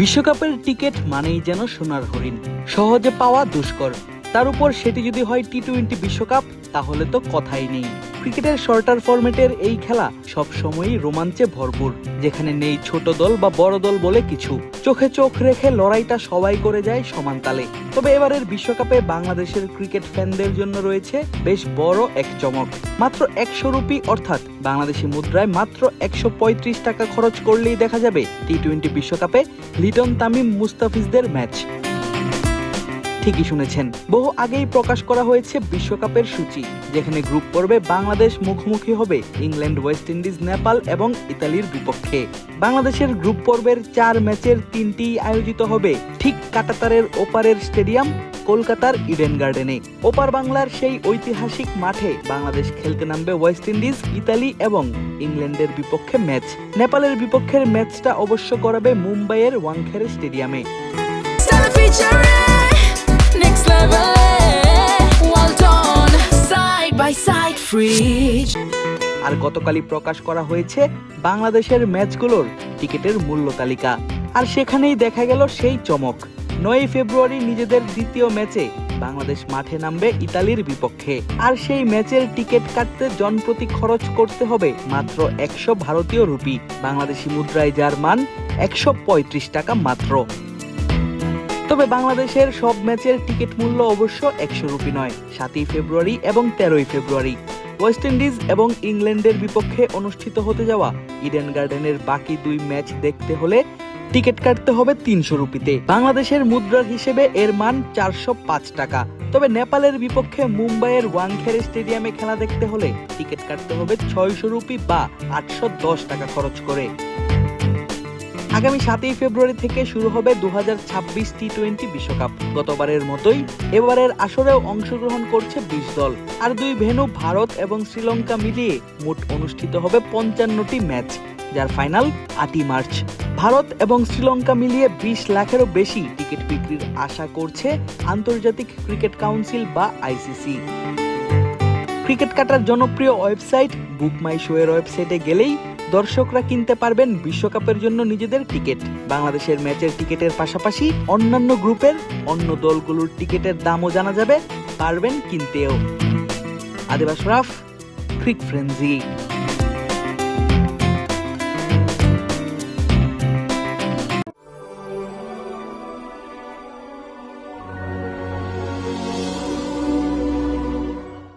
বিশ্বকাপের টিকিট মানেই যেন সোনার হরিণ। সহজে পাওয়া দুষ্কর। তার উপর সেটি যদি হয় টি টোয়েন্টি বিশ্বকাপ, তাহলে তো কথাই নেই। ক্রিকেটের শর্টার ফরম্যাটের এই খেলা সব সময়ই রোমাঞ্চে ভরপুর, যেখানে নেই ছোট দল বা বড় দল বলে কিছু। চোখে চোখ রেখে লড়াইটা সবাই করে যায় সমান তালে। তবে এবারের বিশ্বকাপে বাংলাদেশের ক্রিকেট ফ্যানদের জন্য রয়েছে বেশ বড় এক চমক। মাত্র একশো রুপি অর্থাৎ বাংলাদেশি মুদ্রায় মাত্র একশো পঁয়ত্রিশ টাকা খরচ করলেই দেখা যাবে টি টোয়েন্টি বিশ্বকাপে লিটন তামিম মুস্তাফিজদের ম্যাচ। ঠিকই শুনেছেন। বহু আগেই প্রকাশ করা হয়েছে বিশ্বকাপের সূচি, যেখানে গ্রুপ পর্বে বাংলাদেশ মুখোমুখি হবে ইংল্যান্ড, ওয়েস্ট ইন্ডিজ, নেপাল এবং ইতালির বিপক্ষে। বাংলাদেশের গ্রুপ পর্বের চার ম্যাচের তিনটি আয়োজিত হবে ঠিক কাটাতারের ওপারের স্টেডিয়াম কলকাতার ইডেন গার্ডেনে। ওপার বাংলার সেই ঐতিহাসিক মাঠে বাংলাদেশ খেলতে নামবে ওয়েস্ট ইন্ডিজ, ইতালি এবং ইংল্যান্ডের বিপক্ষে ম্যাচ। নেপালের বিপক্ষের ম্যাচটা অবশ্য করাবে মুম্বাইয়ের ওয়াংখেড়ে স্টেডিয়ামে। Fridge. আর গতকালই প্রকাশ করা হয়েছে বাংলাদেশের ম্যাচগুলোর টিকিটের মূল্য তালিকা। আর সেখানেই দেখা গেল সেই চমক। নয় ফেব্রুয়ারি নিজেদের দ্বিতীয় ম্যাচে বাংলাদেশ মাঠে নামবে ইতালির বিপক্ষে। আর সেই ম্যাচের টিকিট কাটতে জনপ্রতি খরচ করতে হবে মাত্র একশো ভারতীয় রুপি। বাংলাদেশি মুদ্রায় যার মান একশো পঁয়ত্রিশ টাকা মাত্র। তবে বাংলাদেশের সব ম্যাচের টিকিট মূল্য অবশ্য একশো রুপি নয়, সাতই ফেব্রুয়ারি এবং তেরোই ফেব্রুয়ারি। ওয়েস্ট ইন্ডিজ এবং ইংল্যান্ডের বিপক্ষে অনুষ্ঠিত হতে যাওয়া ইডেন গার্ডেনের বাকি দুই ম্যাচ দেখতে হলে টিকিট কাটতে হবে তিনশো রুপিতে। বাংলাদেশের মুদ্রার হিসেবে এর মান চারশো পাঁচ টাকা। তবে নেপালের বিপক্ষে মুম্বাইয়ের ওয়াংখের স্টেডিয়ামে খেলা দেখতে হলে টিকিট কাটতে হবে ছয়শো রুপি বা আটশো দশ টাকা খরচ করে। আগামী সাতই ফেব্রুয়ারি থেকে শুরু হবে দু টি টোয়েন্টি বিশ্বকাপ। গতবারের মতোই এবারের আসরেও অংশগ্রহণ করছে বিশ দল। আর দুই ভেনু ভারত এবং শ্রীলঙ্কা মিলিয়ে মোট অনুষ্ঠিত হবে পঞ্চান্নটি ম্যাচ, যার ফাইনাল আটই মার্চ। ভারত এবং শ্রীলঙ্কা মিলিয়ে বিশ লাখেরও বেশি টিকিট বিক্রির আশা করছে আন্তর্জাতিক ক্রিকেট কাউন্সিল বা আইসিসি ক্রিকেট কাটার জনপ্রিয় ওয়েবসাইট বুক মাই শো এর ওয়েবসাইটে গেলেই দর্শকরা কিনতে পারবেন বিশ্বকাপের জন্য নিজেদের টিকিট। বাংলাদেশের ম্যাচের টিকিটের পাশাপাশি অন্যান্য গ্রুপের অন্য দলগুলোর টিকিটের দামও জানা যাবে, পারবেন কিনতেও। আদিবাস রাফ ক্রিক ফ্রেন্সি